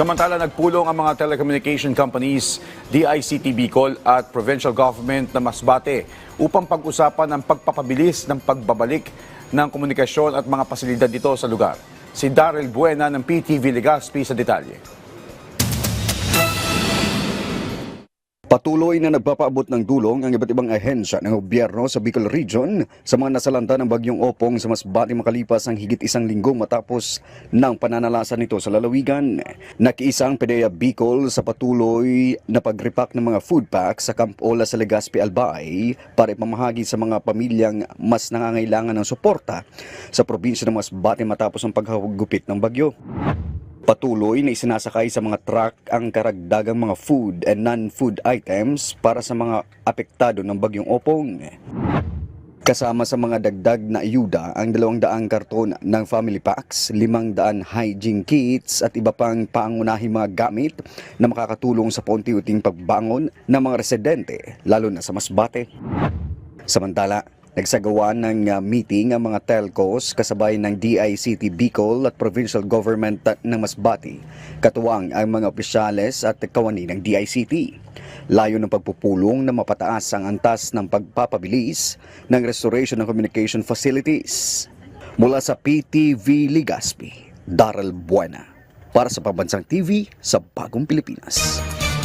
Samantala, nagpulong ang mga telecommunication companies, DICT Bicol at provincial government na Masbate upang pag-usapan ang pagpapabilis ng pagbabalik ng komunikasyon at mga pasilidad dito sa lugar. Si Daryl Buena ng PTV Legazpi sa detalye. Patuloy na nagpapaabot ng tulong ang iba't ibang ahensya ng gobyerno sa Bicol Region sa mga nasalanta ng bagyong Opong sa Masbate makalipas ang higit isang linggo matapos ng pananalasan nito sa lalawigan. Nakiisa ang PDEA Bicol sa patuloy na pagripak ng mga food packs sa Camp Ola sa Legazpi Albay para ipamahagi sa mga pamilyang mas nangangailangan ng suporta sa probinsya ng Masbate matapos ang paghagupit ng bagyo. Patuloy na isinasakay sa mga truck ang karagdagang mga food and non-food items para sa mga apektado ng bagyong opong. Kasama sa mga dagdag na ayuda ang 200 karton ng family packs, 500 hygiene kits at iba pang pangunahing mga gamit na makakatulong sa paunti-unting pagbangon ng mga residente, lalo na sa Masbate. Samantala, nagsagawa ng uh, meeting ang mga telcos kasabay ng DICT Bicol at provincial government ng Masbate, katuwang ang mga opisyales at kawani ng DICT. Layo ng pagpupulong na mapataas ang antas ng pagpapabilis ng restoration ng communication facilities. Mula sa PTV Ligaspi, Daryl Buena. Para sa Pambansang TV sa Bagong Pilipinas.